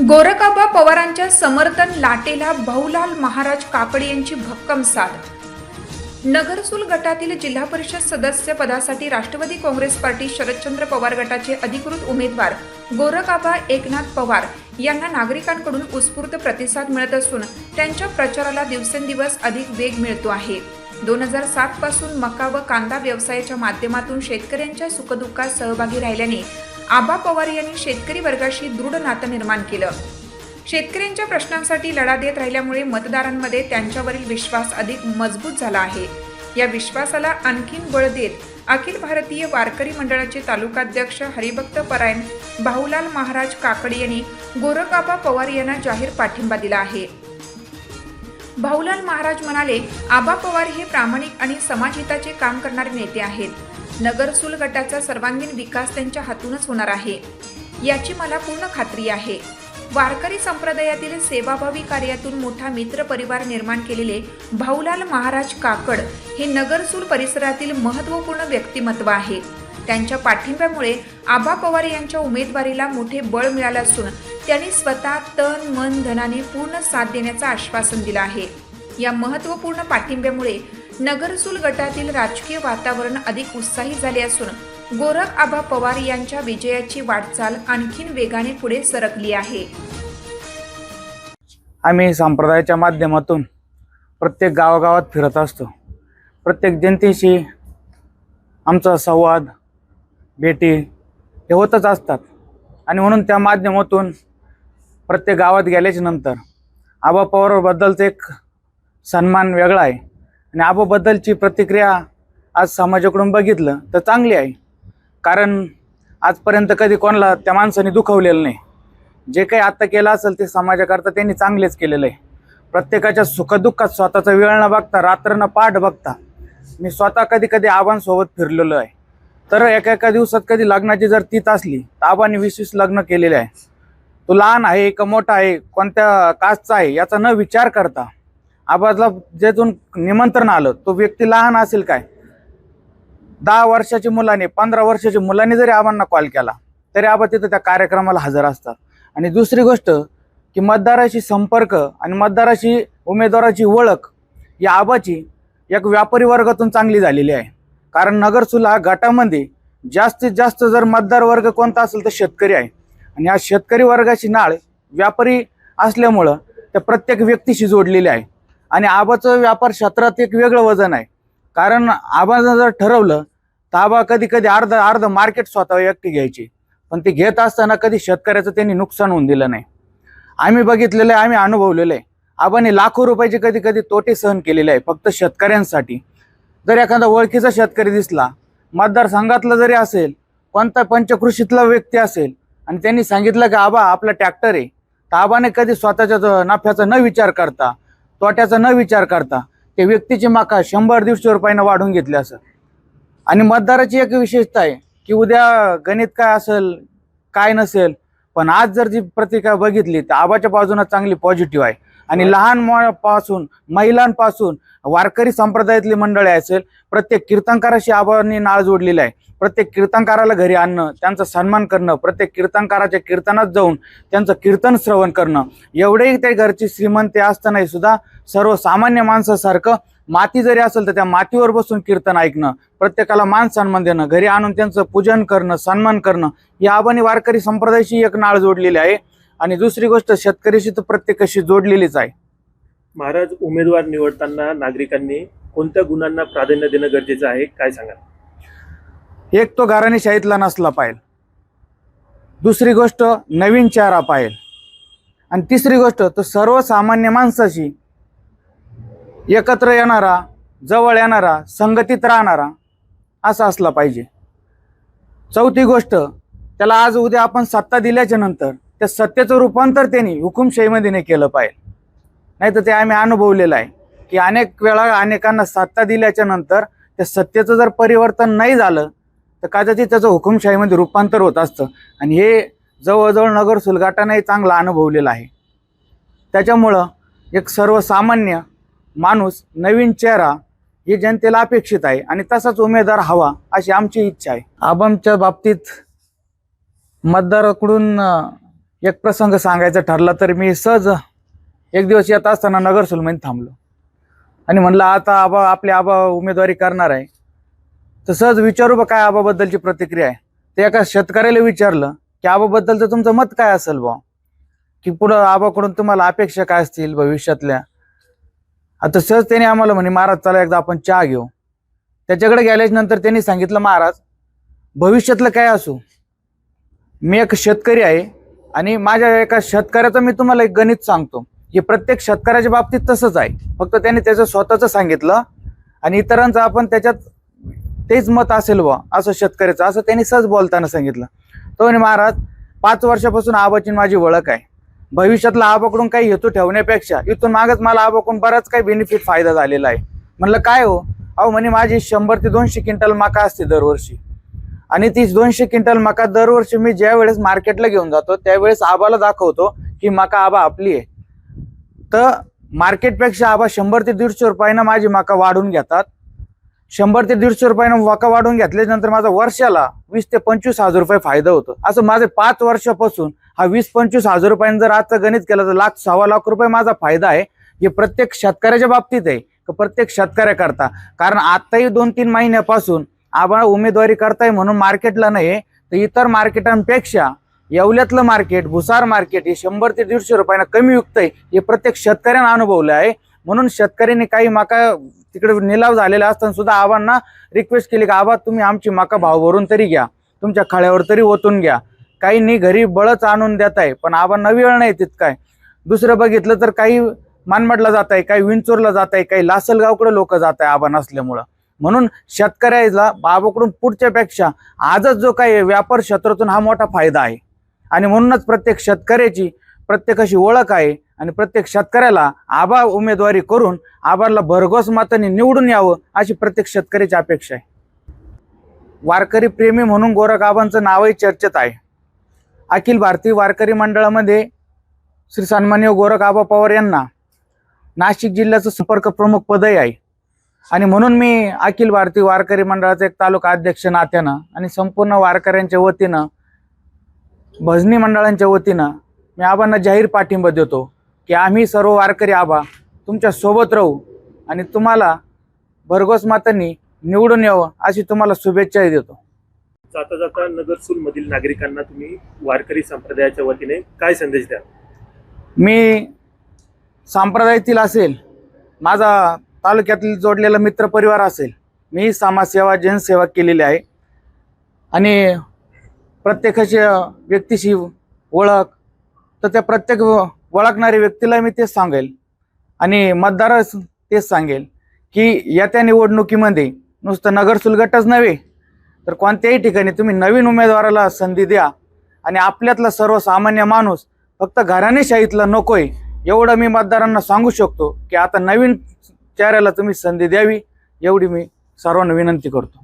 गोरखाबा पवारांच्या समर्थन लाटेला भाऊलाल महाराज काकडे यांची भक्कम साथ. नगरसूल गटातील जिल्हा परिषद सदस्य पदासाठी राष्ट्रवादी काँग्रेस पार्टी शरदचंद्र पवार गटाचे अधिकृत उमेदवार गोरखाबा एकनाथ पवार यांना नागरिकांकडून उत्स्फूर्त प्रतिसाद मिळत असून त्यांच्या प्रचाराला दिवसेंदिवस अधिक वेग मिळतो आहे. दोन हजार सात पासून मका व कांदा व्यवसायाच्या माध्यमातून शेतकऱ्यांच्या सुखदुःखात सहभागी राहिल्याने आबा पवार यांनी शेतकरी वर्गाशी दृढ नातं निर्माण केलं. शेतकऱ्यांच्या प्रश्नांसाठी लढा देत राहिल्यामुळे मतदारांमध्ये त्यांच्यावरील विश्वास अधिक मजबूत झाला आहे. या विश्वासाला आणखीन बळ देत अखिल भारतीय वारकरी मंडळाचे तालुकाध्यक्ष हरिभक्त परायण भाऊलाल महाराज काकडे यांनी गोरखाबा पवार यांना जाहीर पाठिंबा दिला आहे. भाऊलाल महाराज म्हणाले आबा पवार हे प्रामाणिक आणि समाजहिताचे काम करणारे नेते आहेत. नगरसूल गटाचा सर्वांगीण विकास त्यांच्या हातूनच होणार आहे. याची मला पूर्ण खात्री आहे. वारकरी संप्रदायातील सेवाभावी कार्यातून मोठा मित्र परिवार निर्माण केलेले भाऊलाल महाराज काकड हे नगरसूल परिसरातील महत्त्वपूर्ण व्यक्तिमत्व आहे. त्यांच्या पाठिंब्यामुळे आबा पवार यांच्या उमेदवारीला मोठे बळ मिळालं असून त्यांनी स्वतः तन मन धनाने पूर्ण साथ देण्याचं आश्वासन दिलं आहे. या महत्त्वपूर्ण पाठिंब्यामुळे नगरसूल गटातील राजकीय वातावरण अधिक उत्साही झाले असून गोरख आबा पवार यांच्या विजयाची वाटचाल आणखीन वेगाने पुढे सरकली आहे. आम्ही संप्रदायाच्या माध्यमातून प्रत्येक गावागावात फिरत असतो. प्रत्येक जनतेशी आमचा संवाद भेटी हे होतच असतात. आणि म्हणून त्या माध्यमातून प्रत्येक गावात गेल्याच्यानंतर आबा पवारबद्दलचं एक सन्मान वेगळा आहे. आणि आबाबद्दलची प्रतिक्रिया आज समाजाकडून बघितलं तर चांगली आहे. कारण आजपर्यंत कधी कोणाला त्या माणसाने दुखवलेलं नाही. जे काही आत्ता केलं असेल ते समाजाकरता त्यांनी चांगलेच केलेलं आहे. प्रत्येकाच्या सुखदुःखात स्वतःचा वेळ न बघता रात्र न पाठ बघता मी स्वतः कधी कधी आबांसोबत फिरलेलो आहे. तर एका एका दिवसात कधी लग्नाची जर तीत असली तर आबांनी वीस वीस लग्न केलेले आहे. तो लहान आहे का मोठा आहे कोणत्या कास्टचा आहे याचा न विचार करता आबाजला जेथून निमंत्रण आलं तो व्यक्ती लहान असेल काय? दहा वर्षाच्या मुलाने पंधरा वर्षाच्या मुलाने जरी आबांना कॉल केला तरी आबा तिथं त्या कार्यक्रमाला हजर असतात. आणि दुसरी गोष्ट की मतदाराशी संपर्क आणि मतदाराशी उमेदवाराची ओळख या आबाची एक व्यापारी वर्गातून चांगली झालेली आहे. कारण नगरसुला गटामध्ये जास्तीत जास्त जर मतदार वर्ग कोणता असेल तर शेतकरी आहे. आणि या शेतकरी वर्गाची नाळ व्यापारी असल्यामुळं त्या प्रत्येक व्यक्तीशी जोडलेली आहे. आणि आबाचं व्यापार क्षेत्रात एक वेगळं वजन आहे. कारण आबानं जर ठरवलं तर आबा कधी कधी अर्ध अर्ध मार्केट स्वतः व्यक्ती घ्यायची. पण ते घेत असताना कधी शेतकऱ्याचं त्यांनी नुकसान होऊन दिलं नाही. आम्ही बघितलेलं आहे आम्ही अनुभवलेलं आहे. आबाने लाखो रुपयाचे कधी कधी तोटे सहन केलेले आहे फक्त शेतकऱ्यांसाठी. जर एखादा ओळखीचा शेतकरी दिसला मतदारसंघातला जरी असेल कोणता पंचकृषीतला व्यक्ती असेल आणि त्यांनी सांगितलं की आबा आपला ट्रॅक्टर आहे. तर आबाने कधी स्वतःच्या नफ्याचा न विचार करता तोट्याचा न विचार करता ते व्यक्तीची माका शंभर दीडशे रुपयानं वाढवून घेतली असं. आणि मतदाराची एक विशेषता आहे की उद्या गणित काय असेल काय नसेल पण आज जर जी प्रतिक्रिया बघितली तर आबाच्या बाजूनं चांगली पॉझिटिव्ह आहे. आणि लहानपासून महिलांपासून वारकरी संप्रदायातली मंडळी असेल प्रत्येक कीर्तनकाराशी आबांनी नाळ जोडलेली आहे. प्रत्येक कीर्तनकाराला घरी आणणं त्यांचा सन्मान करणं प्रत्येक कीर्तनकाराच्या कीर्तनात जाऊन त्यांचं कीर्तन श्रवण करणं. एवढेही ते घरची श्रीमंती असतानाही सुद्धा सर्वसामान्य माणसासारखं माती जरी असेल तर त्या मातीवर बसून कीर्तन ऐकणं प्रत्येकाला मान सन्मान देणं घरी आणून त्यांचं पूजन करणं सन्मान करणं या आबानी वारकरी संप्रदायाशी एक नाळ जोडलेली आहे. आणि दुसरी गोष्ट शेतकऱ्याशी तर प्रत्येकाशी जोडलेलीच आहे. महाराज उमेदवार निवडताना नागरिकांनी कोणत्या गुणांना प्राधान्य देणं गरजेचं आहे काय सांगाल? एक तो घराणी शाहीतला नसला पाहिजे. दुसरी गोष्ट नवीन चेहरा पाहिजे. आणि तिसरी गोष्ट तो सर्वसामान्य माणसाशी एकत्र येणारा जवळ येणारा संगतीत राहणारा असा असला पाहिजे. चौथी गोष्ट त्याला आज उद्या आपण सत्ता दिल्याच्या नंतर त्या सत्तेचं रूपांतर त्यांनी हुकुमशाहीमध्ये नाही केलं पाहिजे. नाही तर ते आम्ही अनुभवलेलं आहे की अनेक वेळा अनेकांना सत्ता दिल्याच्या नंतर त्या सत्तेचं जर परिवर्तन नाही झालं तर कदाचित त्याचं हुकुमशाहीमध्ये रूपांतर होत असतं. आणि हे जवळजवळ नगर सुलगाटानेही चांगलं अनुभवलेलं आहे. त्याच्यामुळं एक सर्वसामान्य माणूस नवीन चेहरा ही जनतेला अपेक्षित आहे आणि तसाच उमेदवार हवा अशी आमची इच्छा आहे. आबामच्या बाबतीत मतदाराकडून एक प्रसंग सांगायचा ठरला तर मी सहज एक दिवस येत असताना नगर सुलमेन थांबलो. आणि म्हणलं आता आबा आपले आबा उमेदवारी करणार आहे. तर सहज विचारू बा काय आबाबद्दलची प्रतिक्रिया आहे. ते एका शेतकऱ्याला विचारलं की आबाबद्दलचं तुमचं मत काय असेल बा की पुढं आबाकडून तुम्हाला अपेक्षा काय असतील भविष्यातल्या? आता सहज त्याने आम्हाला म्हणे महाराज चला एकदा आपण चहा घेऊ. त्याच्याकडे गेल्याच्यानंतर त्यांनी सांगितलं महाराज भविष्यातलं काय असू? मी एक शेतकरी आहे. आणि माझ्या एका शेतकऱ्याचं मी तुम्हाला एक गणित सांगतो. हे प्रत्येक शेतकऱ्याच्या बाबतीत तसंच आहे. फक्त त्याने त्याचं स्वतःचं सांगितलं आणि इतरांचं आपण त्याच्यात तेच मत असेल व असं शेतकऱ्याचं. असं त्यांनी सहज बोलताना सांगितलं. तो म्हणे महाराज पाच वर्षापासून आबाची माझी ओळख आहे. भविष्यातला आबाकडून काही हेतू ठेवण्यापेक्षा इथून मागच मला आबाकडून बराच काही बेनिफिट फायदा झालेला आहे. म्हणलं काय हो? अहो म्हणे माझी शंभर ते दोनशे क्विंटल मका असते दरवर्षी. आणि ती दोनशे क्विंटल मका दरवर्षी मी ज्या वेळेस मार्केटला घेऊन जातो त्यावेळेस आबाला दाखवतो की मका आबा आपली आहे. तर मार्केटपेक्षा आबा शंभर ते दीडशे रुपयानं माझी मका वाढून घेतात. शंभर ते दीडशे रुपयानं मका वाढून घेतल्यानंतर माझा वर्षाला वीस ते पंचवीस हजार रुपये फायदा होतो. असं माझे पाच वर्षापासून हा वीस पंचवीस हजार रुपयानं जर आजचं गणित केलं तर लाख सव्वा लाख रुपये माझा फायदा आहे. हे प्रत्येक शेतकऱ्याच्या बाबतीत आहे. प्रत्येक प्रत्येक शेतकऱ्याकरता. कारण आताही दोन तीन महिन्यापासून आपण उमेदवारी करताय म्हणून मार्केटला नाही तर इतर मार्केटांपेक्षा येवल्यातलं मार्केट भुसार मार्केट हे शंभर ते दीडशे रुपयानं कमी विकत आहे हे प्रत्येक शेतकऱ्यानं अनुभवलं आहे. म्हणून शेतकऱ्यांनी काही मका तिकडे निलाव झालेला असताना सुद्धा आबांना रिक्वेस्ट केली की आबा तुम्ही आमची मका भावभरून तरी घ्या. तुमच्या खळ्यावर तरी ओतून घ्या. काहींनी घरी बळच आणून देत आहे पण आबांना वेळ नाही तितकाय दुसरं बघितलं तर काही मानमडला जात आहे काही विंचूरला जात आहे काही लासलगावकडे लोक जात आहे आबा नसल्यामुळं म्हणून शेतकऱ्याला बाबाकडून पुढच्यापेक्षा आजच जो काही व्यापार क्षेत्रातून हा मोठा फायदा आहे. आणि म्हणूनच प्रत्येक शेतकऱ्याची प्रत्येकाशी ओळख आहे आणि प्रत्येक शेतकऱ्याला आबा उमेदवारी करून आबाला भरघोस माताने निवडून यावं अशी प्रत्येक शेतकऱ्याची अपेक्षा आहे. वारकरी प्रेमी म्हणून गोरख आबांचं नावही चर्चेत आहे. अखिल भारतीय वारकरी मंडळामध्ये श्री सन्मान्य गोरख आबा पवार यांना नाशिक जिल्ह्याचं संपर्क प्रमुख पदही आहे. आणि म्हणून मी अखिल भारतीय वारकरी मंडळाचा एक तालुका अध्यक्ष नात्यानं आणि संपूर्ण वारकऱ्यांच्या वतीनं भजनी मंडळांच्या वतीनं मी आबांना जाहीर पाठिंबा देतो की आम्ही सर्व वारकरी आबा तुमच्यासोबत राहू आणि तुम्हाला भरघोस मातांनी निवडून यावं अशी तुम्हाला शुभेच्छाही देतो. जाता जाता नगरसूल मधील नागरिकांना तुम्ही वारकरी संप्रदायाच्या वतीने काय संदेश द्या मी संप्रदायातील असेल माझा तालुक्यातील जोडलेला मित्रपरिवार असेल मी समाजसेवा जनसेवा केलेली आहे. आणि प्रत्येकाच्या व्यक्तीशी ओळख तर त्या प्रत्येक ओळखणाऱ्या व्यक्तीला मी तेच सांगेल. आणि मतदारच तेच सांगेल की येत्या निवडणुकीमध्ये नुसतं नगरसुलगटच नव्हे तर कोणत्याही ठिकाणी तुम्ही नवीन उमेदवाराला संधी द्या. आणि आपल्यातला सर्वसामान्य माणूस फक्त घराणेशाहीतला नकोय एवढं मी मतदारांना सांगू शकतो की आता नवीन चेहऱ्याला तुम्ही संधी द्यावी एवढी मी सर्वांना विनंती करतो.